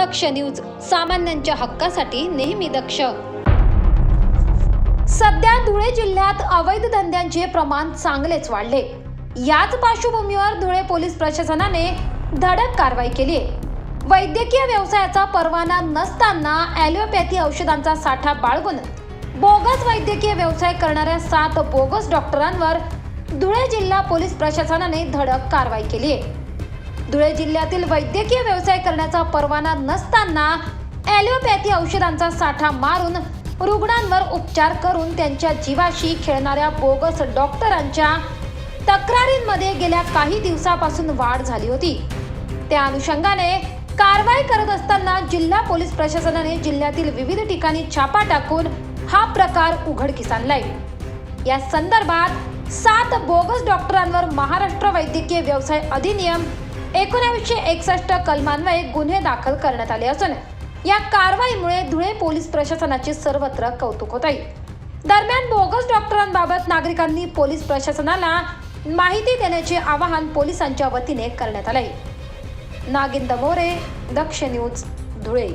दक्ष news सामान्यांच्या हक्कासाठी नेहमी दक्ष. सध्या धुळे जिल्ह्यात अवैध धंद्यांचे प्रमाण चांगलेच वाढले. याच पार्श्वभूमीवर धुळे पोलीस प्रशासनाने धडक कारवाई केली आहे. वैद्यकीय व्यवसायाचा परवाना नसताना ॲलोपॅथी औषधांचा साठा बाळगून बोगस वैद्यकीय व्यवसाय करणाऱ्या सात बोगस डॉक्टरांवर धुळे जिल्हा पोलीस प्रशासनाने धडक कारवाई केली आहे. धुळे जिल्ह्यातील वैद्यकीय व्यवसाय करण्याचा परवाना नसताना ॲलोपॅथी औषधांचा साठा मारून रुग्णांवर उपचार करून त्यांच्या जीवाशी खेळणाऱ्या बोगस डॉक्टरांच्या तक्रारींमध्ये गेल्या काही दिवसापासून वाढ झाली होती. त्या अनुषंगाने कारवाई करत असताना जिल्हा पोलीस प्रशासनाने जिल्ह्यातील विविध ठिकाणी छापा टाकून हा प्रकार उघडकीस आणलाय. या संदर्भात सात बोगस डॉक्टरांवर महाराष्ट्र वैद्यकीय व्यवसाय अधिनियम एकोणावीसशे एकसष्ट कलमान्वये गुन्हे दाखल करण्यात आले असून या कारवाईमुळे धुळे पोलीस प्रशासनाचे सर्वत्र कौतुक होत आहे. दरम्यान बोगस डॉक्टरांबाबत नागरिकांनी पोलीस प्रशासनाला माहिती देण्याचे आवाहन पोलिसांच्या वतीने करण्यात आले नागिंद मोरे दक्ष न्यूज धुळे.